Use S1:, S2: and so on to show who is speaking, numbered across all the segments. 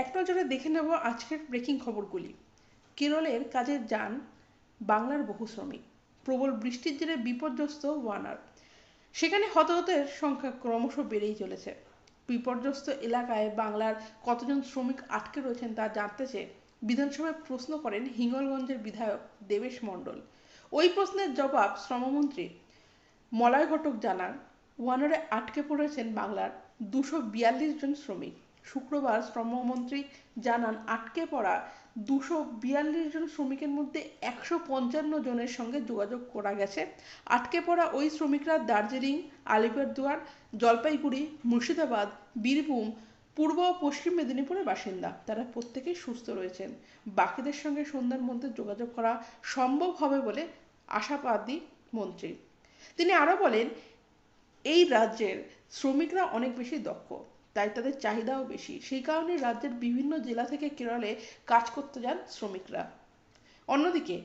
S1: এক নজরে দেখে নেব আজকের ব্রেকিং খবরগুলি। কেরলের কাজের যান বাংলার বহু শ্রমিক। প্রবল বৃষ্টির জেরে বিপর্যস্ত ওয়ানার। সেখানে হতাহতের সংখ্যা ক্রমশ বেড়েই চলেছে। বিপর্যস্ত এলাকায় বাংলার কতজন শ্রমিক আটকে রয়েছেন তা জানতে চেয়ে বিধানসভায় প্রশ্ন করেন হিঙ্গলগঞ্জের বিধায়ক দেবেশ মণ্ডল। ওই প্রশ্নের জবাব শ্রমমন্ত্রী মলয় ঘটক জানান, ওয়ানারে আটকে পড়েছেন বাংলার দুশো বিয়াল্লিশ জন শ্রমিক। শুক্রবার শ্রমমন্ত্রী জানান, আটকে পড়া দুশো বিয়াল্লিশ জন শ্রমিকের মধ্যে একশো পঞ্চান্ন জনের সঙ্গে যোগাযোগ করা গেছে। আটকে পড়া ওই শ্রমিকরা দার্জিলিং, আলিপুরদুয়ার, জলপাইগুড়ি, মুর্শিদাবাদ, বীরভূম, পূর্ব ও পশ্চিম মেদিনীপুরের বাসিন্দা। তারা প্রত্যেকেই সুস্থ রয়েছেন। বাকিদের সঙ্গে সন্ধ্যার মধ্যে যোগাযোগ করা সম্ভব হবে বলে আশাবাদী মন্ত্রী। তিনি আরও বলেন, এই রাজ্যের শ্রমিকরা অনেক বেশি দক্ষ। তাই তাদের চাহিদাও বেশি। সেই কারণে রাজ্যের বিভিন্ন জেলা থেকে কেরলে কাজ করতে যান শ্রমিকরা। অন্যদিকে,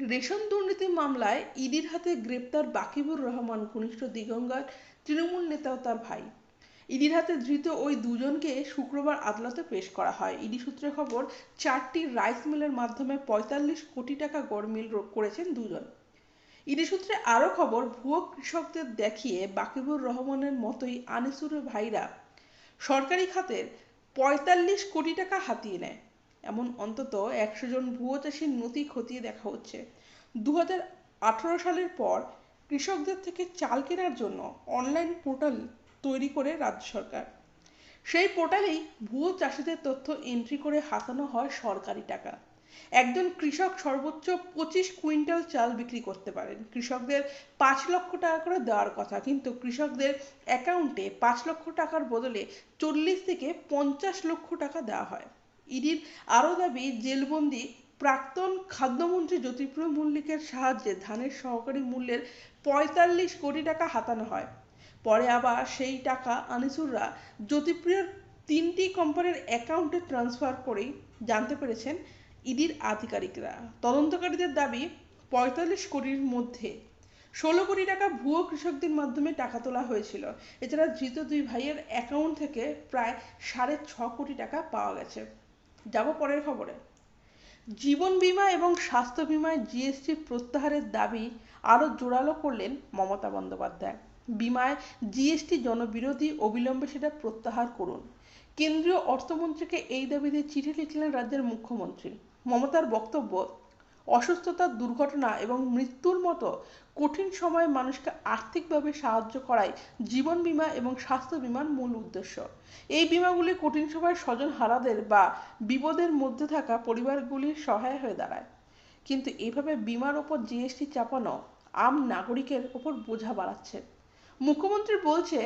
S1: রেশন দুর্নীতি মামলায় ইডির হাতে গ্রেপ্তার বাকিবুর রহমান, ঘনিষ্ঠ দিগঙ্গার তৃণমূল নেতা ও তার ভাই। ইডির হাতে ধৃত ওই দুজনকে শুক্রবার আদালতে পেশ করা হয়। ইডি সূত্রে খবর, চারটি রাইস মিলের মাধ্যমে পঁয়তাল্লিশ কোটি টাকা গড়মিল করেছেন দুজন। ইডি সূত্রে আরও খবর, ভুয়ো কৃষকদের দেখিয়ে বাকিবুর রহমানের মতোই আনিসুরের ভাইরা সরকারি খাতের পঁয়তাল্লিশ কোটি টাকা হাতিয়ে নেয়। এমন অন্তত একশো জন ভুয়ো চাষির নথি খতিয়ে দেখা হচ্ছে। দু হাজার আঠারো সালের পর কৃষকদের থেকে চাল কেনার জন্য অনলাইন পোর্টাল তৈরি করে রাজ্য সরকার। সেই পোর্টালেই ভুয়ো চাষিদের তথ্য এন্ট্রি করে হাতানো হয় সরকারি টাকা। একজন কৃষক সর্বোচ্চ পঁচিশ কুইন্টাল চাল বিক্রি করতে পারেন। কৃষকদের পাঁচ লক্ষ টাকা করে দেওয়ার কথা, কিন্তু কৃষকদের অ্যাকাউন্টে পাঁচ লক্ষ টাকার বদলে চল্লিশ থেকে পঞ্চাশ লক্ষ টাকা দেওয়া হয়। ইডির আরও দাবি, জেলবন্দি প্রাক্তন খাদ্যমন্ত্রী জ্যোতিপ্রিয় মল্লিকের সাহায্যে ধানের সহকারী মূল্যের পঁয়তাল্লিশ কোটি টাকা হাতানো হয়। পরে আবার সেই টাকা আনিসুররা জ্যোতিপ্রিয়র তিনটি কোম্পানির অ্যাকাউন্টে ট্রান্সফার করেই জানতে পেরেছেন ইডির আধিকারিকরা। তদন্তকারীদের দাবি, পঁয়তাল্লিশ কোটির মধ্যে ষোলো কোটি টাকা ভুয়ো কৃষকদের মাধ্যমে টাকা তোলা হয়েছিল। এছাড়া ধৃত দুই ভাইয়ের অ্যাকাউন্ট থেকে প্রায় সাড়ে ছ কোটি টাকা পাওয়া গেছে। যাব পরের খবরে। জীবন বীমা এবং স্বাস্থ্য বিমায় জিএসটি প্রত্যাহারের দাবি আরও জোরালো করলেন মমতা বন্দ্যোপাধ্যায়। বিমায় জিএসটি জনবিরোধী অবিলম্বে সেটা প্রত্যাহার করুন। কেন্দ্রীয় অর্থমন্ত্রীকে এই দাবিতে চিঠি লিখলেন রাজ্যের মুখ্যমন্ত্রী। মমতার বক্তব্য, অসুস্থতা, দুর্ঘটনা এবং মৃত্যুর মতো কঠিন সময়ে মানুষকে আর্থিকভাবে সাহায্য করাই জীবন বিমা এবং স্বাস্থ্য বিমার মূল উদ্দেশ্য। এই বিমাগুলি কঠিন সময় স্বজন হারাদের বা বিপদের মধ্যে থাকা পরিবারগুলির সহায় হয়ে দাঁড়ায়। কিন্তু এভাবে বিমার ওপর জিএসটি চাপানো আম নাগরিকের ওপর বোঝা বাড়াচ্ছে। মুখ্যমন্ত্রী বলছে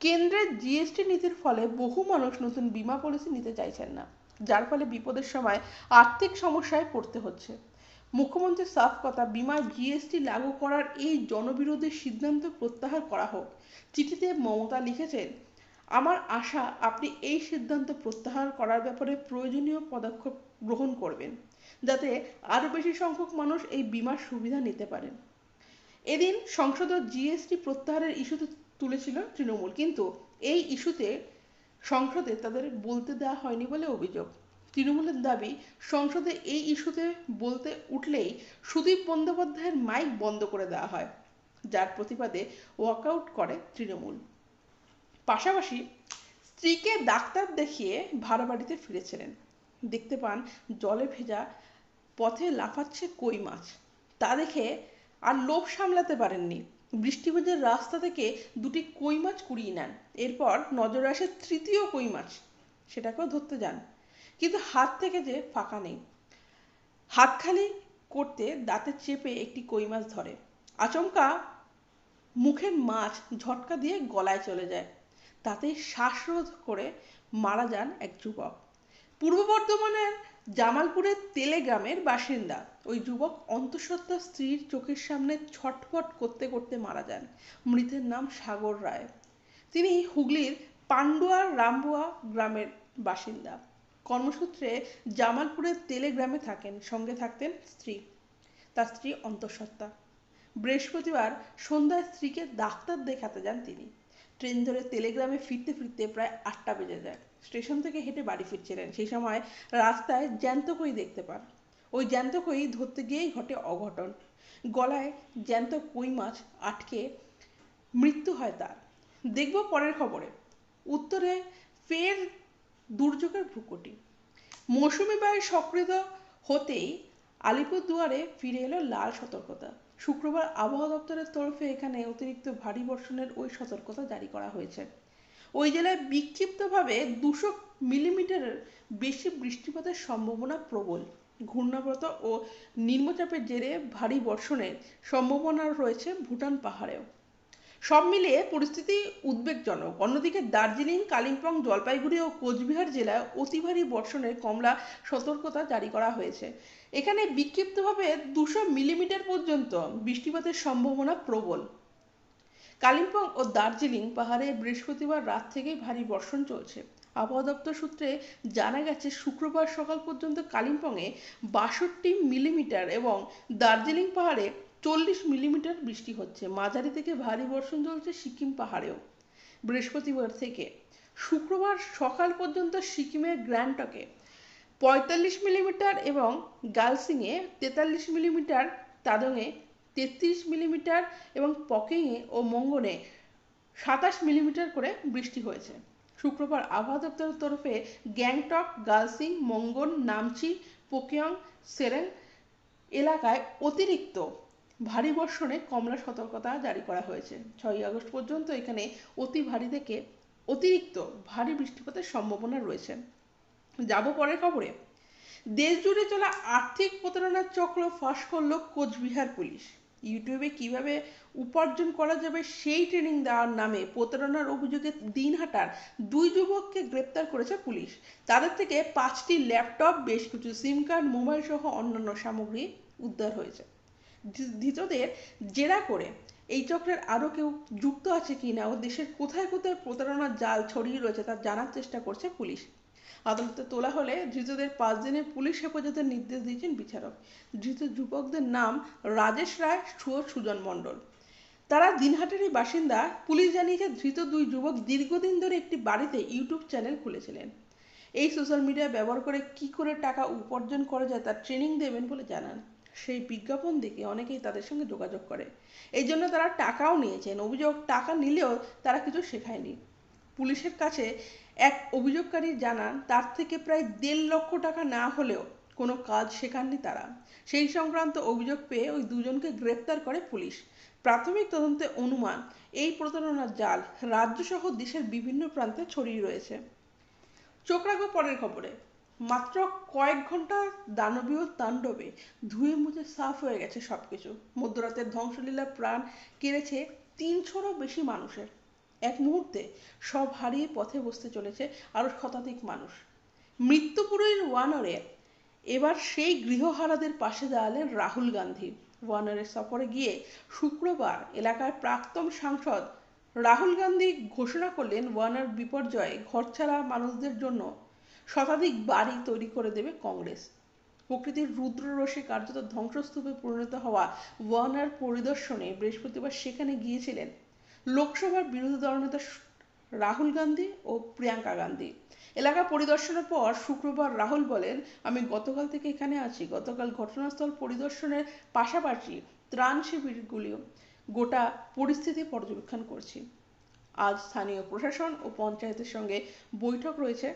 S1: কেন্দ্রের জিএসটি নীতির ফলে বহু মানুষ নতুন বিমা পলিসি নিতে চাইছেন না, যার ফলে বিপদের সময় আর্থিক সমস্যায় পড়তে হচ্ছে। মুখ্যমন্ত্রীর সাফ কথা বিমায় জিএসটি লাগু করার এই জনবিরোধী সিদ্ধান্ত প্রত্যাহার করা হোক। চিঠিতে মমতা লিখেছেন, আমার আশা, আপনি এই সিদ্ধান্ত প্রত্যাহার করার ব্যাপারে প্রয়োজনীয় পদক্ষেপ গ্রহণ করবেন, যাতে আরও বেশি সংখ্যক মানুষ এই বিমার সুবিধা নিতে পারেন। এদিন সংসদ জিএসটি প্রত্যাহারের ইস্যুতে তুলেছিল তৃণমূল। কিন্তু এই ইস্যুতে সংসদে তাদের বলতে দেওয়া হয়নি বলে অভিযোগ। তৃণমূলের দাবি, সংসদে এই ইস্যুতে বলতে উঠলেই সুদীপ বন্দ্যোপাধ্যায়ের মাইক বন্ধ করে দেওয়া হয়, যার প্রতিবাদে ওয়াকআউট করে তৃণমূল। পাশাপাশি স্ত্রীকে ডাক্তার দেখিয়ে ভাড়া বাড়িতে ফিরেছিলেন। দেখতে পান, জলে ভেজা পথে লাফাচ্ছে কই মাছ। তা দেখে আর লোভ সামলাতে পারেননি। বৃষ্টিভেজের রাস্তা থেকে দুটি কই মাছ কুড়িয়ে নেন। এরপর নজরে আসে তৃতীয় কই মাছ, সেটাকেও ধরতে যান। কিন্তু হাত থেকে যে ফাঁকা নেই। হাত খালি করতে দাঁতে চেপে একটি কই মাছ ধরে। আচমকা মুখের মাছ ঝটকা দিয়ে গলায় চলে যায়। তাতেই শ্বাসরোধ করে মারা যান এক যুবক। পূর্ব বর্ধমানের জামালপুরের তেলে গ্রামের বাসিন্দা। ওই যুবক অন্তঃসত্ত্বা স্ত্রীর চোখের সামনে ছটফট করতে করতে মারা যান। মৃতের নাম সাগর রায়। তিনি হুগলির পান্ডুয়ার রামবুয়া গ্রামের বাসিন্দা। কর্মসূত্রে জামালপুরের তেলে গ্রামে থাকেন, সঙ্গে থাকতেন স্ত্রী। তার স্ত্রী অন্তঃসত্ত্বা। বৃহস্পতিবার সন্ধ্যায় স্ত্রীকে ডাক্তার দেখাতে যান তিনি। ট্রেন ধরে তেলেগ্রামে ফিরতে ফিরতে প্রায় আটটা বেজে যায়। স্টেশন থেকে হেঁটে বাড়ি ফিরছিলেন। সেই সময় রাস্তায় জ্যান্ত কই দেখতে পান। ওই জ্যান্ত কই ধরতে গিয়েই ঘটে অঘটন। গলায় জ্যান্ত কই মাছ আটকে মৃত্যু হয় তার। দেখব পরের খবরে। উত্তরে ফের দুর্যোগের ভ্রুকুটি। মৌসুমি বায়ু সক্রিয় হতেই আলিপুরদুয়ারে ফিরে এলো লাল সতর্কতা। শুক্রবার আবহাওয়া দপ্তরের তরফে এখানে অতিরিক্ত ভারী বর্ষণের ওই সতর্কতা জারি করা হয়েছে। ওই জেলায় বিক্ষিপ্তভাবে দুশো মিলিমিটারের বেশি বৃষ্টিপাতের সম্ভাবনা প্রবল। ঘূর্ণাবর্ত ও নিম্নচাপের জেরে ভারী বর্ষণের সম্ভাবনা রয়েছে ভুটান পাহাড়েও। সব মিলিয়ে পরিস্থিতি উদ্বেগজনক। অন্যদিকে দার্জিলিং, কালিম্পং, জলপাইগুড়ি ও কোচবিহার জেলায় অতি ভারী বর্ষণের কমলা সতর্কতা জারি করা হয়েছে। এখানে বিক্ষিপ্তভাবে দুশো মিলিমিটার পর্যন্ত বৃষ্টিপাতের সম্ভাবনা প্রবল। কালিম্পং ও দার্জিলিং পাহাড়ে বৃহস্পতিবার রাত থেকেই ভারী বর্ষণ চলছে। আবহাওয়া দপ্তর সূত্রে জানা গেছে, শুক্রবার সকাল পর্যন্ত কালিম্পংয়ে বাষট্টি মিলিমিটার এবং দার্জিলিং পাহাড়ে চল্লিশ মিলিমিটার বৃষ্টি হচ্ছে। মাঝারি থেকে ভারী বর্ষণ চলছে সিকিম পাহাড়েও। বৃহস্পতিবার থেকে শুক্রবার সকাল পর্যন্ত সিকিমের গ্র্যান্টকে পঁয়তাল্লিশ মিলিমিটার এবং গালসিংয়ে তেতাল্লিশ মিলিমিটার, তাদংয়ে তেত্রিশ মিলিমিটার এবং পকেংয়ে ও মঙ্গনে সাতাশ মিলিমিটার করে বৃষ্টি হয়েছে। শুক্রবার আবহাওয়া দপ্তরের তরফে গ্যাংটক, গালসিং, মঙ্গন, নামচি, পোকিয়ং, সেরেং এলাকায় অতিরিক্ত ভারী বর্ষণে কমলা সতর্কতা জারি করা হয়েছে। ছয়ই আগস্ট পর্যন্ত এখানে অতি ভারী থেকে অতিরিক্ত ভারী বৃষ্টিপাতের সম্ভাবনা রয়েছে। যাব পরের খবরে দেশ জুড়ে চলা আর্থিক প্রতারণার চক্র ফাঁস করল কোচবিহার পুলিশ। ইউটিউবে কীভাবে উপার্জন করা যাবে সেই ট্রেনিং দেওয়ার নামে প্রতারণার অভিযোগে দিনহাটার দুই যুবককে গ্রেপ্তার করেছে পুলিশ। তাদের থেকে পাঁচটি ল্যাপটপ, বেশ কিছু সিম কার্ড মোবাইল সহ অন্যান্য সামগ্রী উদ্ধার হয়েছে। ধৃতদের জেরা করে এই চক্রের আরও কেউ যুক্ত আছে কিনা ও দেশের কোথায় কোথায় প্রতারণার জাল ছড়িয়ে রয়েছে তা জানার চেষ্টা করছে পুলিশ। আদালতে তোলা হলে ধৃতদের পাঁচ দিনের পুলিশ হেফাজতের নির্দেশ দিয়েছেন বিচারক। ধৃত যুবকদের নাম রাজেশ রায় ও সুজন মণ্ডল। তারা দিনহাটেরই বাসিন্দা। পুলিশ জানিয়েছে ধৃত দুই যুবক দীর্ঘদিন ধরে একটি বাড়িতে ইউটিউব চ্যানেল খুলেছিলেন। এই সোশ্যাল মিডিয়া ব্যবহার করে কি করে টাকা উপার্জন করা যায় তার ট্রেনিং দেবেন বলে জানান। সেই বিজ্ঞাপন দেখে অনেকেই তাদের সঙ্গে যোগাযোগ করে। এই জন্য তারা টাকাও নিয়েছেন। অভিযোগ টাকা নিলেও তারা কিছু শেখায়নি। পুলিশের কাছে এক অভিযোগকারী জানান, তার থেকে প্রায় দেড় লক্ষ টাকা না হলেও কোনো কাজ শেখাননি তারা। সেই সংক্রান্ত অভিযোগ পেয়ে ওই দুজনকে গ্রেপ্তার করে পুলিশ। প্রাথমিক তদন্তে অনুমান, এই প্রতারণার জাল রাজ্যসহ দেশের বিভিন্ন প্রান্তে ছড়িয়ে রয়েছে। চোখ পরের খবরে। মাত্র কয়েক ঘণ্টা দানবীয় তাণ্ডবে ধুয়ে মুছে সাফ হয়ে গেছে সবকিছু। মধ্যরাতের ধ্বংসলীলা প্রাণ কেড়েছে তিনশোরও বেশি মানুষের। এক মুহূর্তে সব হারিয়ে পথে বসতে চলেছে আরও শতাধিক মানুষ। মৃত্যুপুরের ওয়ানরে এবার সেই গৃহহারাদের পাশে দাঁড়ালেন রাহুল গান্ধী। ওয়ানরের সফরে গিয়ে শুক্রবার এলাকার প্রাক্তন সাংসদ রাহুল গান্ধী ঘোষণা করলেন ওয়ানার বিপর্যয়ে ঘরছাড়া মানুষদের জন্য শতাধিক বাড়ি তৈরি করে দেবে কংগ্রেস। প্রকৃতির রুদ্ররসে কার্যত ধ্বংসস্তূপে পরিণত হওয়া ওয়ানার পরিদর্শনে বৃহস্পতিবার সেখানে গিয়েছিলেন লোকসভার বিরোধী দলনেতা রাহুল গান্ধী ও প্রিয়াঙ্কা গান্ধী। এলাকা পরিদর্শনের পর শুক্রবার রাহুল বলেন, আমি গতকাল থেকে এখানে আছি। গতকাল ঘটনাস্থল পরিদর্শনের পাশাপাশি ত্রাণ শিবিরগুলিও গোটা পরিস্থিতি পর্যবেক্ষণ করছি। আজ স্থানীয় প্রশাসন ও পঞ্চায়েতের সঙ্গে বৈঠক রয়েছে।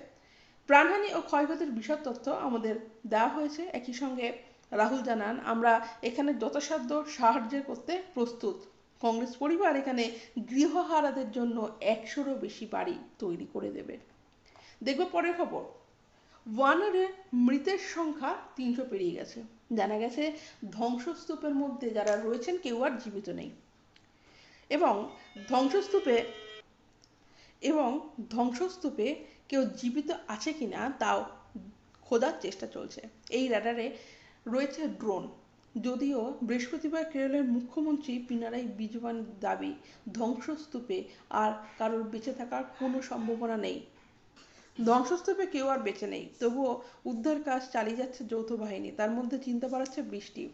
S1: প্রাণহানি ও ক্ষয়ক্ষতির বিশদ তথ্য আমাদের দেওয়া হয়েছে। একই সঙ্গে রাহুল জানান, আমরা এখানে যথাসাধ্য সাহায্য করতে প্রস্তুত। কংগ্রেস পরিবার এখানে গৃহহারাদের জন্য একশোরও বেশি বাড়ি তৈরি করে দেবে। দেখব পরের খবর। ওয়ানারে মৃতের সংখ্যা তিনশো পেরিয়ে গেছে। জানা গেছে ধ্বংসস্তূপের মধ্যে যারা রয়েছেন কেউ আর জীবিত নেই। এবং ধ্বংসস্তূপে এবং ধ্বংসস্তূপে কেউ জীবিত আছে কিনা তাও খোঁজার চেষ্টা চলছে। এই র্যাডারে রয়েছে ড্রোন। যদিও বৃহস্পতিবার কেরলের মুখ্যমন্ত্রী পিনারাই বিজওয়ান দাবি ধ্বংসস্তূপে আর কারোর বেঁচে থাকার কোনো সম্ভাবনা নেই। ধ্বংসস্তূপে কেউ আর বেঁচে নেই, তবুও উদ্ধার কাজ চালিয়ে যাচ্ছে যৌথ বাহিনী, তার মধ্যে চিন্তা বাড়াচ্ছে বৃষ্টি।